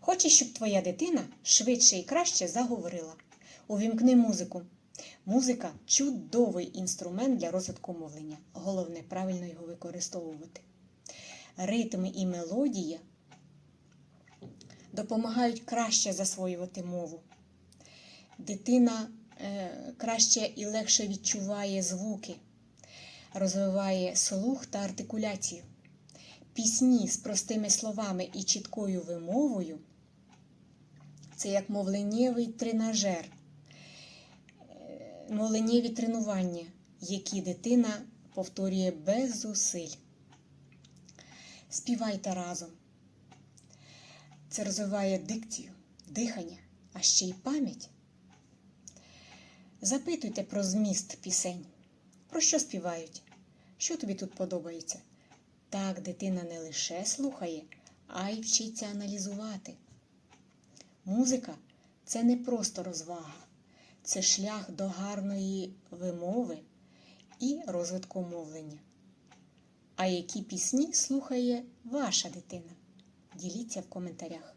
Хочеш, щоб твоя дитина швидше і краще заговорила. Увімкни музику. Музика чудовий інструмент для розвитку мовлення. Головне правильно його використовувати. Ритми і мелодія допомагають краще засвоювати мову. Дитина е, краще і легше відчуває звуки, розвиває слух та артикуляцію. Пісні з простими словами і чіткою вимовою це як мовленнєвий тренажер, е, мовленнєві тренування, які дитина повторює без зусиль. Співайте разом. Це розвиває дикцію, дихання, а ще й пам'ять. Запитуйте про зміст пісень. Про що співають? Що тобі тут подобається? Так дитина не лише слухає, а й вчиться аналізувати. Музика це не просто розвага, це шлях до гарної вимови і розвитку мовлення. А які пісні слухає ваша дитина? Діліться в коментарях.